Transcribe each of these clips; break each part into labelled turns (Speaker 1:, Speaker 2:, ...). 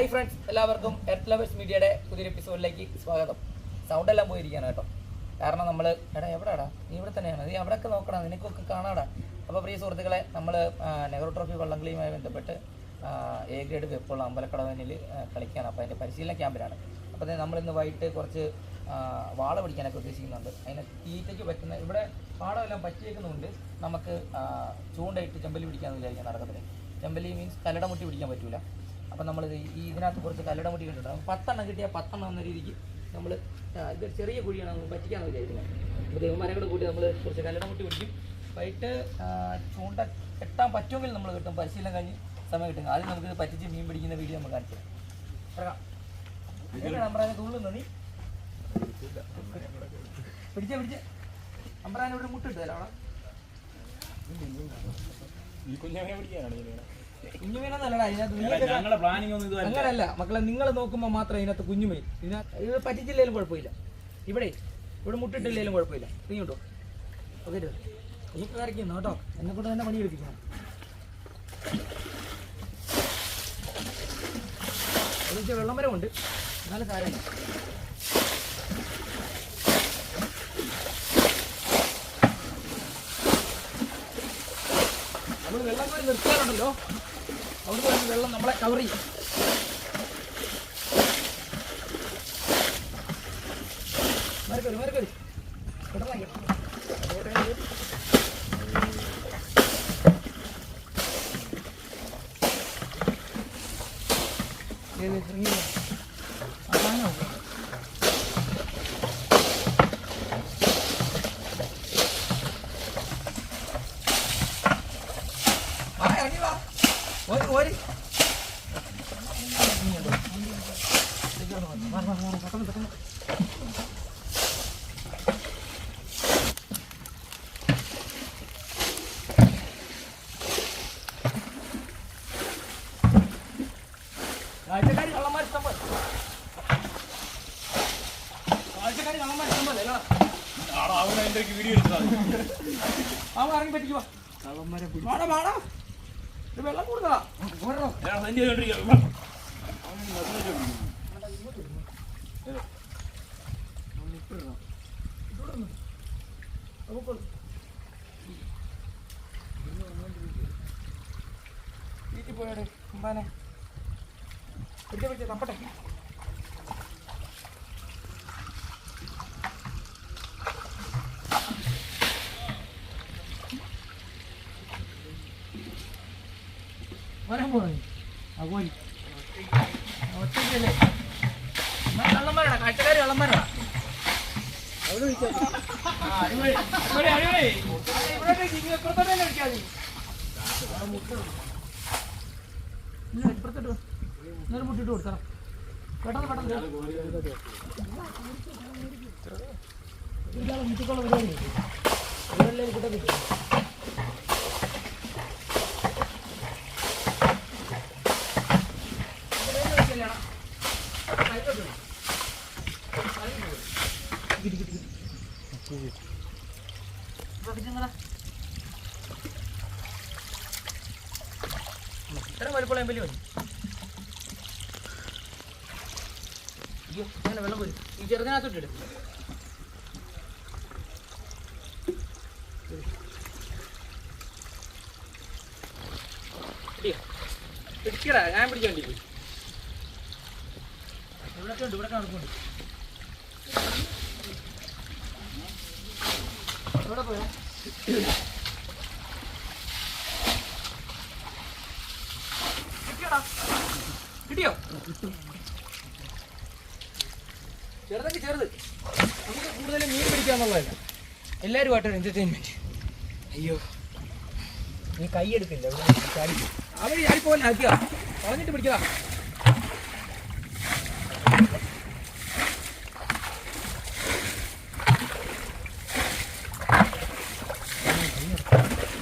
Speaker 1: Hi friends എല്ലാവർക്കും earth lovers മീഡിയയുടെ പുതിയൊരു എപ്പിസോഡിലേക്ക് സ്വാഗതം. സൗണ്ട് എല്ലാം പോയിരിക്കുകയാണ് കേട്ടോ. കാരണം നമ്മൾ എടാ എവിടെടാ? നീ ഇവിടെ തന്നെയാണ്. നീ അവിടെയൊക്കെ നോക്കണം നിനക്കൊക്കെ കാണാടാ. അപ്പോൾ പ്രിയ സുഹൃത്തുക്കളെ നമ്മൾ നെഹ്റു ട്രോഫി വള്ളംകളിയുമായി ബന്ധപ്പെട്ട് എ ഗ്രേഡ് വെപ്പുള്ള അമ്പലക്കടവനിൽ കളിക്കുകയാണ്. അപ്പോൾ അതിന്റെ പരിശീലന ക്യാമ്പിലാണ്. അപ്പോൾ നമ്മൾ ഇന്ന് വൈകിട്ട് കുറച്ച് വാള പിടിക്കാനൊക്കെ ഉദ്ദേശിക്കുന്നുണ്ട്. അതിന് തീറ്റയ്ക്ക് പറ്റുന്ന ഇവിടെ പാടമെല്ലാം പറ്റിയേക്കുന്നുണ്ട്. നമുക്ക് ചൂണ്ടയിട്ട് ചെമ്പലി പിടിക്കാമെന്ന് വിചാരിക്കാൻ നടക്കത്തില്ല? ചെമ്പലി മീൻസ് കല്ലടമുട്ടി പിടിക്കാൻ പറ്റൂല. അപ്പം നമ്മൾ ഈ ഇതിനകത്ത് കുറച്ച് കല്ലടമുട്ടി കണ്ടിട്ടുണ്ട്. അപ്പം പത്തെണ്ണം കിട്ടിയാൽ പത്തെണ്ണം എന്ന രീതിക്ക് നമ്മൾ ഇത് ചെറിയ കുഴിയാണ് നമുക്ക് പറ്റിക്കാന്ന് വിചാരിക്കുന്നത് അപ്പോൾ ദേവന്മാരെ കൂടെ കൂട്ടി നമ്മൾ കുറച്ച് കല്ലടമുട്ടി പിടിക്കും. വൈകിട്ട് ചൂണ്ട കെട്ടാൻ പറ്റുമെങ്കിൽ നമ്മൾ കിട്ടും. പരിശീലനം കഴിഞ്ഞ് സമയം കിട്ടും. ആദ്യം നമുക്ക് പറ്റിച്ച് മീൻ പിടിക്കുന്ന വീഡിയോ നമ്മൾ കാണിച്ചു ഇറങ്ങാം. അമ്പ്രാനെ തുള്ളുന്നു നീ? പിടിച്ചേ പിടിച്ചേ. അമ്പ്രാനെ ഇവിടെ മുട്ടിട്ട് തരാം അവിടെ.
Speaker 2: ഈ കുഞ്ഞാണെ പിടിക്കാനാണ്
Speaker 1: അങ്ങനല്ല മക്കളെ നിങ്ങൾ നോക്കുമ്പോൾ മാത്രം ഇതിനകത്ത് കുഞ്ഞുമീൻ. ഇതിനകത്ത് ഇത് പറ്റിച്ചില്ലേലും കുഴപ്പമില്ല. ഇവിടെ ഇവിടെ മുട്ടിട്ടില്ലേലും കുഴപ്പമില്ല. നീ കേട്ടോ ഓക്കെ നീ കറിക്കുന്നു കേട്ടോ. എന്നെ കൊണ്ട് തന്നെ പണിയെടുപ്പിക്കണം. വെള്ളം വരെ ഉണ്ട്. എന്നാലും കാര്യമില്ല. വെള്ളം കോരി നിർത്താറുണ്ടല്ലോ. അവിടെ വരുന്ന വെള്ളം നമ്മളെ കവർ ചെയ്യും. മരക്കറി മരക്കറി ഇറങ്ങി വാ ഓരി ഓരി പെട്ടെന്ന് പെട്ടെന്ന് കാഴ്ചക്കാരി കള്ളന്മാർ ഇഷ്ടം പോലെ കാഴ്ചക്കാരി കള്ളന്മാർ ഇഷ്ടം പോലെ
Speaker 2: അവിടെ ഒരു വീഡിയോ
Speaker 1: അവൻ ഇറങ്ങി പറ്റിക്കുവാ വാടാ വാടാ. ഇത് വെള്ളം കൂടുതലാ. വീട്ടിൽ പോയാടെ അമ്പാനെ പിടിച്ച തപ്പട്ടെ. ഒറ്റയ്ക്കല്ലേ? കള്ളന്മാരാടാ? കാഴ്ചക്കാർ കള്ളന്മാരാടാ ഇപ്പുറത്തോട്ട് ഇപ്പുറത്തോട്ട് ഇന്നൊരു മുട്ടിട്ട് കൊടുത്തറ. പെട്ടെന്ന് പെട്ടെന്ന് മുട്ടിക്കുള്ള പരിപാടി. ഇവരെല്ലാം കൂടെ കിട്ടും ഇത്ര വലുപ്പമുള്ള എമ്പലി മതി. അയ്യോ അങ്ങനെ വെള്ളം പോയി. ഈ ചെറുതിനകത്തോട്ടിട്ട് പിടിക്കടാ ഞാൻ പിടിക്കണ്ടി ഇവിടെ ഉണ്ട് ഇവിടെ നടക്കുന്നുണ്ട്. എവിടെ പോയാ? കിട്ടിയോ? ചെറുതൊക്കെ ചെറുത്. നമുക്ക് കൂടുതൽ മീൻ പിടിക്കാന്നുള്ളതല്ല. എല്ലാവരുമായിട്ടൊരു എന്റർടൈൻമെന്റ് അയ്യോ. നീ കൈ എടുക്കില്ല? അവർ ചാടിപ്പോലെ ആക്കിയ പറഞ്ഞിട്ട് പിടിക്കുക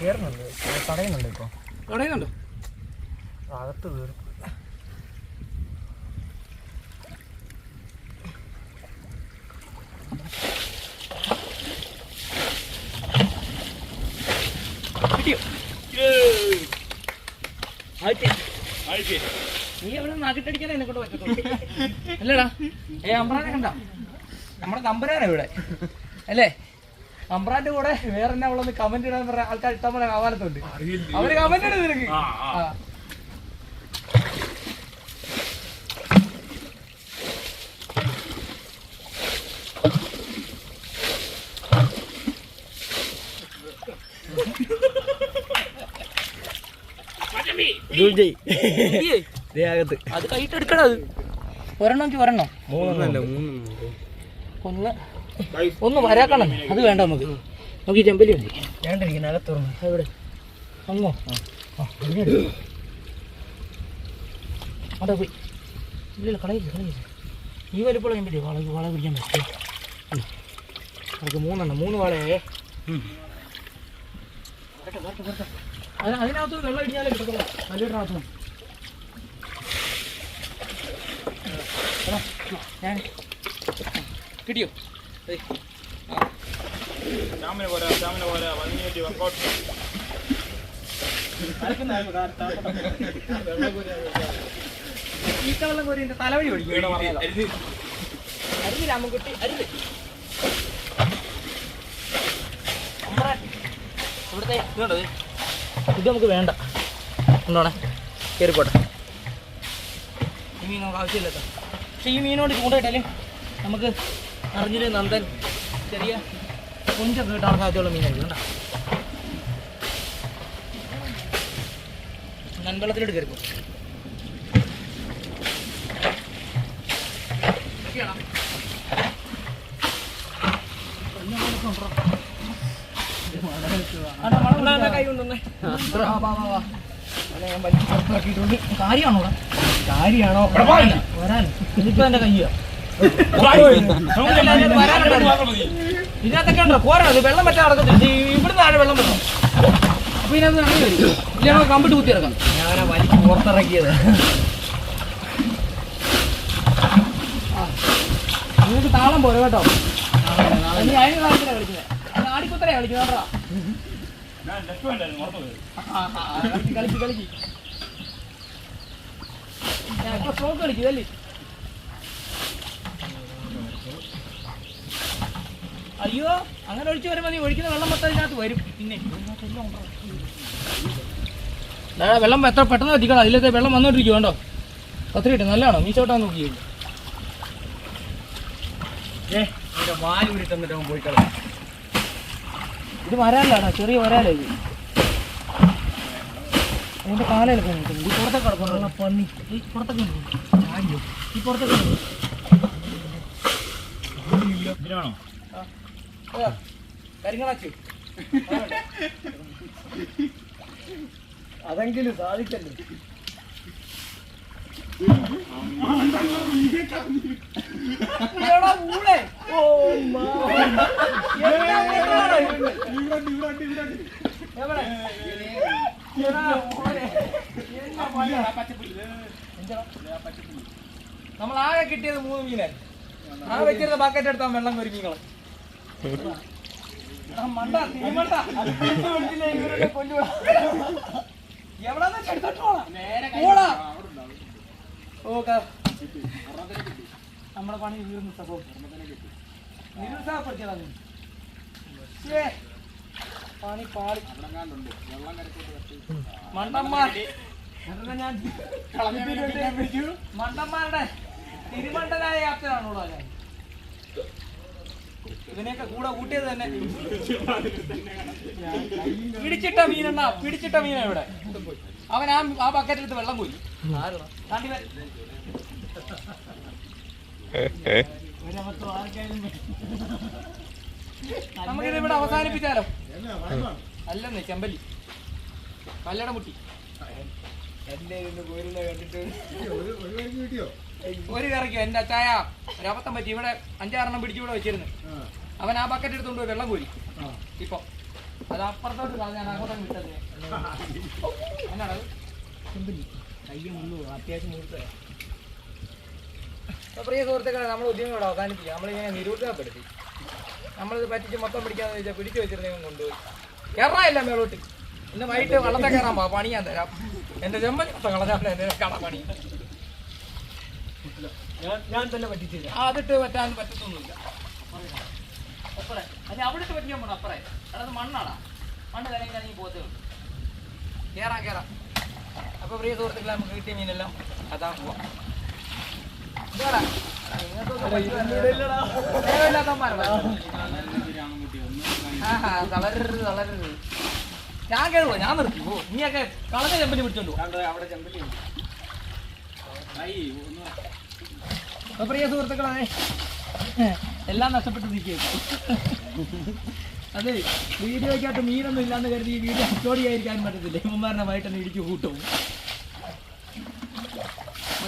Speaker 3: കയറുന്നുണ്ട്. തടയുന്നുണ്ട് ഇപ്പോൾ
Speaker 1: തടയുന്നുണ്ടോ?
Speaker 3: അകത്ത് കയറും.
Speaker 1: നീ എവിടെ എന്നെ കൊണ്ട് പറ്റത്തുള്ളൂ. അല്ലടാ. ഏ അമ്പ്രാനെ കണ്ട. നമ്മുടെ നമ്പരാണ് ഇവിടെ. അല്ലേ? അമ്പ്രാന്റെ കൂടെ വേറെ എന്നാ ഉള്ളത് കമന്റ് ഇടാൻ പറഞ്ഞ ആൾക്കാർ ഇഷ്ടം പോലെ ആവാലത്തുണ്ട് അവർ കമന്റ് ഇടുന്നു നിനക്ക്.
Speaker 2: ആ,
Speaker 3: ദേഹത്ത്
Speaker 1: അത് കൈട്ടെടുക്കണം അത്. ഒരെണ്ണം
Speaker 3: മൂന്ന്.
Speaker 1: ഒന്ന്. ഒന്ന് വരാക്കണം. അത് വേണ്ട നമുക്ക്. നമുക്ക് ഈ ചെമ്പലി ഉണ്ട്
Speaker 3: അകത്തുറന്ന്
Speaker 1: എവിടെ അങ്ങോ ആ അതിനെ എടുക്ക്. അവിടെ പോയി. ഇല്ല കളയില്ല കളയില്ല. ഈ വലിപ്പമുള്ള ചെമ്പലി വള വള പിടിക്കാൻ പറ്റില്ല നമുക്ക് മൂന്നെണ്ണം. മൂന്ന് വളയേ. വരട്ടെ, വരട്ടെ, വരട്ടെ. അതിന് അതിനകത്ത് വെള്ളം ഇടിഞ്ഞാലേ കിട്ടത്തുള്ളൂ. നല്ലൊരിനകത്ത്. ഞാൻ കിട്ടിയോ? ദേ.
Speaker 2: ശ്യാമിനെ പോരാ ശ്യാമിനെ പോരാ. പതിനേഴ് വർക്കൗട്ട്
Speaker 1: ഈത്ത വെള്ളം കോരി എന്റെ തലവഴി ഒഴിക്കും. അരുത്. രാമൻകുട്ടി അരുത്. ഇവിടുത്തെ ഇതുണ്ടോ ഇത്? നമുക്ക് വേണ്ട. എന്താണ് കയറിപ്പോട്ടെ ഈ മീൻ നമുക്ക് ആവശ്യമില്ല പക്ഷേ ഈ മീനോട് ചൂണ്ടയിട്ടാലും നമുക്ക് അറിഞ്ഞിൽ നന്ദൻ? ചെറിയ കൊഞ്ചൊക്കെ കിട്ടാൻ സാധ്യതയുള്ള മീനായിരിക്കും കേട്ടോ നൻവെള്ളത്തിലോട്ട് കയറിപ്പോ കാര്യമാണോ? ഇതിപ്പോ എന്റെ കയ്യാ? ഇതിനകത്തൊക്കെ ഉണ്ടോ? പോരാ ഇത് വെള്ളം പറ്റാൻ നടക്കത്തില്ല. ഈ ഇവിടുന്ന് താഴെ വെള്ളം പറ്റും അപ്പൊ ഇതിനകത്ത് ഇറങ്ങി വരും. ഇല്ലാണോ കമ്പിട്ട് കുത്തി
Speaker 3: ഞാനാ വലിച്ച് പുറത്തിറക്കിയത്.
Speaker 1: നിങ്ങൾക്ക് താളം പോരെ കേട്ടോ. നീ അതിന് താളത്തിലാണ് കളിക്കുന്നത്. അത് ആടിക്കുത്തരയാ കളിക്ക് കളിക്ക്.
Speaker 2: ഞാൻ
Speaker 1: ഇപ്പൊ സ്ട്രോക്ക് കളിക്കും അല്ലേ അയ്യോ അങ്ങനെ ഒഴിച്ചു വരുമ്പോ നീ ഒഴിക്കുന്ന വെള്ളം മൊത്തം ഇതിനകത്ത് വരും. പിന്നെ വെള്ളം എത്ര പെട്ടെന്ന് എത്തിക്കണം അതിലത്തെ വെള്ളം വന്നോണ്ടിരിക്കും കേട്ടോ ഒത്തിരി കിട്ടും നല്ലതാണോ ചോട്ടാ നോക്കി
Speaker 3: ഏ എന്റെ വാലൂരി പോയിക്കളാം
Speaker 1: ഇത് വരാലാണ് ചെറിയ വരാലേ ഇത്? അതിന്റെ കാലയിലൊക്കെ നിൽക്കുന്നു ഈ പുറത്തൊക്കെ കിടക്കണം പന്നി. ഈ പുറത്തൊക്കെ ഈ പുറത്തൊക്കെ.
Speaker 2: ഇതിനാണോ?
Speaker 1: കരിങ്ങളാച്ചു
Speaker 3: അതെങ്കിലും സാധിച്ചല്ലോ
Speaker 1: എടാ ഊളെ. എന്താ ഇങ്ങനെയാണ്? എവിടെ? എടാ ഊളെ. എന്നാ പണിയാ? എന്തെടാ? നമ്മൾ ആകെ കിട്ടിയത് മൂന്ന് മീനായി ആ വെച്ചിരുന്ന ബക്കറ്റ് എടുത്താ വെള്ളം കൊരു വെച്ചാ എടുത്തോട്ട് പോണം. തീർന്നു സംഭവം നിരുത്സാഹപ്പെടുത്തിയതാ നീ. ശ്ശേ. പണി പാളി മണ്ടന്മാർ. മണ്ടന്മാരുടെ തിരുമണ്ടനായ യാത്രയാണോളോ ഞാൻ ഇതിനെയൊക്കെ കൂടെ കൂട്ടിയത് തന്നെ. പിടിച്ചിട്ട മീനെണ്ണ പിടിച്ചിട്ട മീനാ ഇവിടെ. അവൻ ആ ആ ബക്കറ്റിലെടുത്ത് വെള്ളം പോയി. ഒരബദ്ധം ആർക്കായാലും. നമുക്കിത് ഇവിടെ അവസാനിപ്പിച്ചാലോ? അല്ലെന്നേ ചെമ്പല്ലി. കല്ലട മുട്ടി. ഒരു കറിക്കോ എന്റെ അച്ചായ ഒരബദ്ധം പറ്റി. ഇവിടെ അഞ്ചാറെണ്ണം പിടിച്ചു ഇവിടെ വെച്ചിരുന്നു. അവൻ ആ ബക്കറ്റ് എടുത്തോണ്ട് വെള്ളം കോരി. ഇപ്പൊ. അത് അപ്പുറത്തോട്ട് ഞാൻ അങ്ങോട്ടും വിട്ടത് എന്നാണത്
Speaker 3: കയ്യും മുള്ളു അത്യാവശ്യം മുഴുത്ത
Speaker 1: പ്രിയ സുഹൃത്തുക്കളെ നമ്മൾ ഉദ്യമം ഇവിടെ അവസാനിപ്പിക്കുക നമ്മളിങ്ങനെ നിരുത്സാഹപ്പെടുത്തി നമ്മളിത് പറ്റിച്ച് മൊത്തം പിടിക്കാന്ന് വെച്ചാൽ പിടിച്ചു വെച്ചിരുന്നെങ്കിൽ കൊണ്ടുപോയി. കയറാനില്ല മേളോട്ട്. ഇന്ന് വൈകിട്ട് വള്ളത്തെ കയറാൻ പോവാ. പണി ഞാൻ തരാം. എന്റെ ചെമ്മൻ എന്നെ കാണാൻ പണി.
Speaker 3: ഞാൻ തന്നെ പറ്റിച്ചില്ല.
Speaker 1: അതിട്ട് പറ്റാൻ പറ്റത്തൊന്നുമില്ല. അപ്പറേ. അത് അവിടെ ഇട്ട് പറ്റിക്കാൻ പോണം? അപ്പറേ. അതായത് അത് മണ്ണാടാ. മണ്ണ് കലങ്ങി കലങ്ങി പോകത്തേ ഉള്ളൂ. കയറാം കയറാം അപ്പൊ പ്രിയ സുഹൃത്തുക്കളെ നമുക്ക് കിട്ടിയ മീനെല്ലാം അതാ പോവാം. ഇതാടാ. ഞാൻ കേറുവോ ഞാൻ നിർത്തി പോ നീയൊക്കെ കളഞ്ഞ ചെമ്പലി പിടിച്ചോണ്ടു പ്രിയ സുഹൃത്തുക്കളെ എല്ലാം നഷ്ടപ്പെട്ടു നിൽക്കുക അതെ വീഡിയോയ്ക്കകത്ത് മീനൊന്നും ഇല്ലാന്ന് കരുതി ഈ വീഡിയോ അപ്ലോഡ് ചെയ്യാതിരിക്കാൻ പറ്റത്തില്ല ഇമ്മമാരുടെ വൈകിട്ട് ഇടിച്ചു കൂട്ടും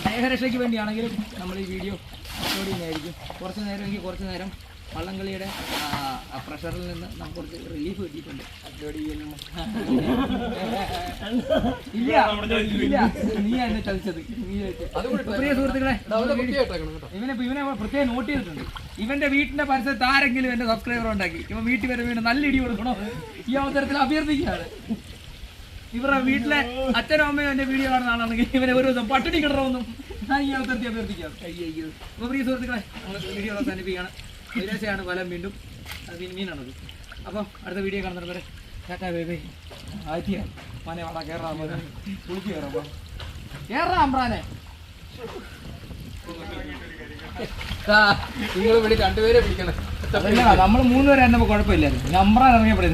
Speaker 1: ദേഹരക്ഷയ്ക്ക് വേണ്ടിയാണെങ്കിലും നമ്മൾ ഈ വീഡിയോ അപ്ലോഡ് ചെയ്യുന്നതായിരിക്കും കുറച്ച് നേരം എനിക്ക് കുറച്ച് നേരം വള്ളംകളിയുടെ പ്രഷറിൽ നിന്ന് നമുക്ക് കുറച്ച് റിലീഫ് കിട്ടിയിട്ടുണ്ട്. അപ്ലോഡ് ചെയ്യുന്നു ഇല്ല ഇല്ല നീ എന്നെ ചതിച്ചത്. പ്രിയ സുഹൃത്തുക്കളെ ഇവനെ ഇവനെ പ്രത്യേകം നോട്ട് ചെയ്തിട്ടുണ്ട്. ഇവന്റെ വീട്ടിന്റെ പരിസരത്ത് ആരെങ്കിലും എന്റെ സബ്സ്ക്രൈബർ ഉണ്ടാക്കി. ഇവൻ വീട്ടിൽ വരെ വീണ് നല്ല ഇടി കൊടുക്കണോ? ഈ അവസരത്തിൽ അഭ്യർത്ഥിക്കുകയാണ്. ഇവരുടെ വീട്ടിലെ അച്ഛനും അമ്മയും എന്റെ വീഡിയോ കാണുന്ന ആളാണെങ്കിൽ ഇവനെ ഒരു ദിവസം പട്ടിണി കിടണമെന്നും ഞാൻ ഈ അവസരത്തിൽ അഭ്യർത്ഥിക്കാം അയ്യോ. അപ്പോൾ പ്രിയ സുഹൃത്തുക്കളെ നമ്മൾ വീഡിയോ അവസാനിപ്പിക്കുകയാണ്. നിരാശയാണ് ഫലം വീണ്ടും. മീനാണത്. അപ്പോൾ അടുത്ത വീഡിയോ കാണുന്നത് വരെ ടാറ്റാ ബേബി ആദ്യ മനെ കയറാം മോനെ. കുളിച്ച് കയറാം കേറാം അമ്രാനെ
Speaker 3: നിങ്ങൾ വിളി രണ്ടുപേരെ വിളിക്കണം.
Speaker 1: നമ്മൾ മൂന്നുപേരെ കുഴപ്പമില്ലായിരുന്നു. നമ്പറാൻ ഇറങ്ങിയപ്പോഴേ